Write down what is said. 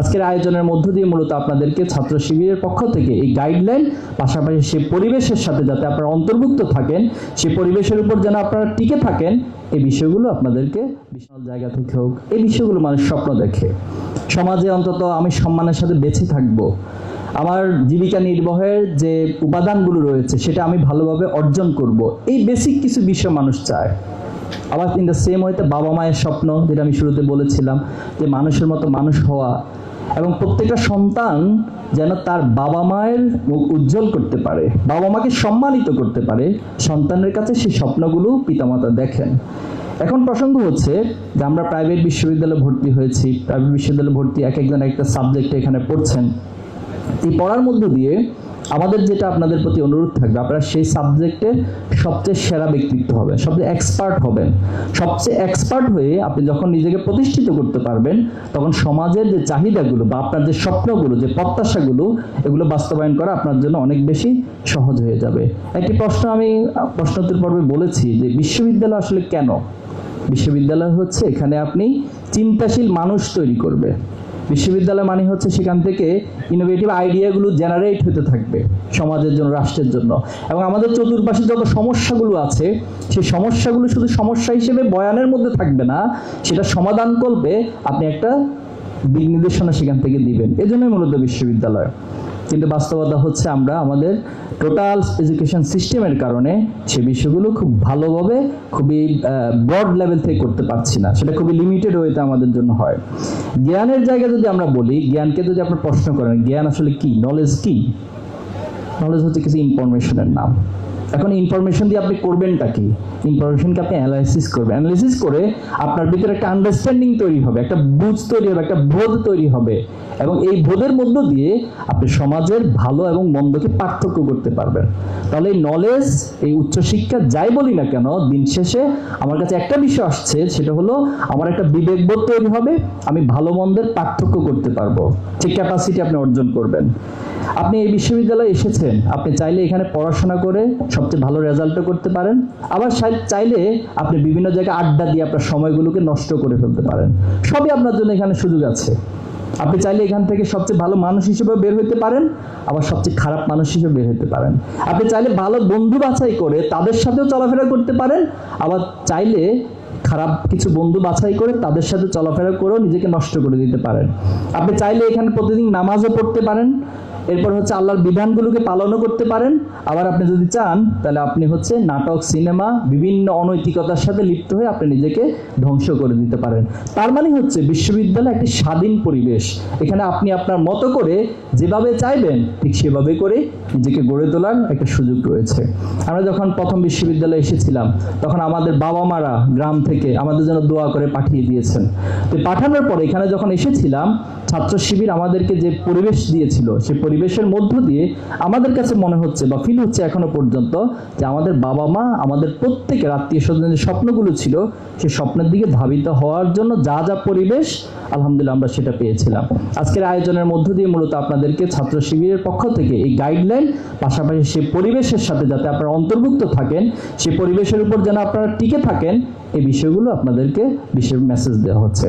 আজকের আয়োজনের মধ্য দিয়ে মূলত আপনাদেরকে ছাত্র শিবিরের পক্ষ থেকে এই গাইডলাইন পাশাপাশি সে পরিবেশের সাথে যাতে আপনারা অন্তর্ভুক্ত থাকেন, সে পরিবেশের উপর যেন আপনারা টিকে থাকেন, এই বিষয়গুলো আপনাদেরকে বিশাল জায়গা থেকে হোক, এই বিষয়গুলো মানুষ স্বপ্ন দেখে। সমাজে অন্তত আমি সম্মানের সাথে বেঁচে থাকব। আমার জীবিকা নির্বাহের যে উপাদানগুলো রয়েছে, সেটা আমি ভালোভাবে অর্জন করব। এই বেসিক কিছু বিষয় মানুষ চায়। আবার ইন দ্য সেম হয়তো বাবা মায়ের স্বপ্ন, যেটা আমি শুরুতে বলেছিলাম, যে মানুষের মতো মানুষ হওয়া এবং প্রত্যেকটা সন্তান যেন তার বাবা মায়ের মুখ উজ্জ্বল করতে পারে, বাবা মাকে সম্মানিত করতে পারে, সন্তানের কাছে সেই স্বপ্নগুলো পিতামাতা দেখেন। এখন প্রসঙ্গ হচ্ছে যে আমরা প্রাইভেট বিশ্ববিদ্যালয়ে ভর্তি হয়েছি প্রাইভেট বিশ্ববিদ্যালয়ে ভর্তি এক একজন একটা সাবজেক্টে এখানে পড়ছেন। এই পড়ার মধ্য দিয়ে আমাদের যেটা আপনাদের প্রতি অনুরোধ থাকবে, আপনারা সেই সাবজেক্টে সবচেয়ে সেরা ব্যক্তিত্ব হবেন, সবচেয়ে এক্সপার্ট হবেন। সবচেয়ে এক্সপার্ট হয়ে আপনি যখন নিজেকে প্রতিষ্ঠিত করতে পারবেন, তখন সমাজের যে চাহিদাগুলো বা আপনার যে স্বপ্নগুলো, যে প্রত্যাশাগুলো, এগুলো বাস্তবায়ন করা আপনার জন্য অনেক বেশি সহজ হয়ে যাবে। একটি প্রশ্ন আমি, প্রশ্নোত্তর পর্বে বলেছি যে বিশ্ববিদ্যালয় আসলে কেন? বিশ্ববিদ্যালয় হচ্ছে এখানে আপনি চিন্তাশীল মানুষ তৈরি করবে। বিশ্ববিদ্যালয় মানে হচ্ছে সেখান থেকে ইনোভেটিভ আইডিয়াগুলো জেনারেট হতে থাকবে সমাজের জন্য, রাষ্ট্রের জন্য। এবং আমাদের চতুর্পাশে যত সমস্যাগুলো আছে, সেই সমস্যাগুলো শুধু সমস্যা হিসেবে বয়ানের মধ্যে থাকবে না, সেটা সমাধান করবে আপনি একটা দিক নির্দেশনা সেখান থেকে দিবেন। এজন্যই মূলত বিশ্ববিদ্যালয়। কিন্তু বাস্তবতা হচ্ছে আমরা আমাদের টোটাল এডুকেশন সিস্টেমের কারণে সে বিষয়গুলো খুব ভালোভাবে খুবই ব্রড লেভেল থেকে করতে পারছি না। সেটা খুবই লিমিটেড ওয়েতে আমাদের জন্য হয়। জ্ঞানের জায়গা যদি আমরা বলি, জ্ঞানকে যদি আপনার প্রশ্ন করেন, জ্ঞান আসলে কি? নলেজ কি? নলেজ হচ্ছে কিছু ইনফরমেশনের নাম। এখন ইনফরমেশন দিয়ে আপনি করবেনটা কি? ইনফরমেশনকে আপনি অ্যানালাইসিস করবেন। অ্যানালাইসিস করে আপনার ভিতরে একটা আন্ডারস্ট্যান্ডিং তৈরি হবে, একটা বুঝ তৈরি হবে, একটা বোধ তৈরি হবে। এবং এই বোধের মধ্য দিয়ে আপনি সমাজের ভালো এবং মন্দকে পার্থক্য করতে পারবেন। তাহলে এই নলেজ এই উচ্চশিক্ষা যাই বলি না কেন, দিন শেষে আমার কাছে একটা বিষয় আসছে, সেটা হলো আমার একটা বিবেকবোধ তৈরি হবে, আমি ভালো মন্দের পার্থক্য করতে পারব। সেই ক্যাপাসিটি আপনি অর্জন করবেন। আপনি এই বিশ্ববিদ্যালয়ে এসেছেন, আপনি চাইলে এখানে পড়াশোনা করে সবচেয়ে ভালো রেজাল্টও করতে পারেন। আবার চাইলে আপনি বিভিন্ন জায়গায় আড্ডা দিয়ে আপনার সময়গুলোকে নষ্ট করে ফেলতে পারেন। সবই আপনার জন্য এখানে সুযোগ আছে। আপনি চাইলে এখান থেকে সবচেয়ে ভালো মানুষ হিসেবে বের হতে পারেন, আবার সবচেয়ে খারাপ মানুষ হিসেবে বের হতে পারেন। আপনি চাইলে ভালো বন্ধু বাছাই করে তাদের সাথেও চলাফেরা করতে পারেন, আবার চাইলে খারাপ কিছু বন্ধু বাছাই করে তাদের সাথে চলাফেরা করেও নিজেকে নষ্ট করে দিতে পারেন। আপনি চাইলে এখানে প্রতিদিন নামাজও পড়তে পারেন এরপর হচ্ছে আল্লাহর বিধানগুলোকে পালনও করতে পারেন। আবার আপনি যদি চান, তাহলে আপনি হচ্ছে নাটক, সিনেমা, বিভিন্ন অনৈতিকতার সাথে লিপ্ত হয়ে আপনি নিজেকে ধ্বংস করে দিতে পারেন। তার মানে হচ্ছে বিশ্ববিদ্যালয় একটি স্বাধীন পরিবেশ। এখানে আপনি আপনার মতো করে যেভাবে চাইবেন, ঠিক সেভাবে করে নিজেকে গড়ে তোলার একটা সুযোগ রয়েছে। আমরা যখন প্রথম বিশ্ববিদ্যালয়ে এসেছিলাম, তখন আমাদের বাবা মারা গ্রাম থেকে আমাদের জন্য দোয়া করে পাঠিয়ে দিয়েছেন। তো পাঠানোর পরে এখানে যখন এসেছিলাম, ছাত্র শিবির আমাদেরকে যে পরিবেশ দিয়েছিল, সেই পরিবেশের মধ্য দিয়ে আমাদের কাছে মনে হচ্ছে বা ফিল হচ্ছে এখনও পর্যন্ত যে আমাদের বাবা মা, আমাদের প্রত্যেকের আত্মীয় স্বজনের স্বপ্নগুলো ছিল, সেই স্বপ্নের দিকে ধাবিত হওয়ার জন্য যা যা পরিবেশ, আলহামদুলিল্লাহ আমরা সেটা পেয়েছিলাম। আজকের আয়োজনের মধ্য দিয়ে মূলত আপনাদেরকে ছাত্র শিবিরের পক্ষ থেকে এই গাইডলাইন পাশাপাশি সেই পরিবেশের সাথে যাতে আপনারা অন্তর্ভুক্ত থাকেন সেই পরিবেশের উপর যেন আপনারা টিকে থাকেন, এই বিষয়গুলো আপনাদেরকে বিশেষ মেসেজ দেওয়া হচ্ছে।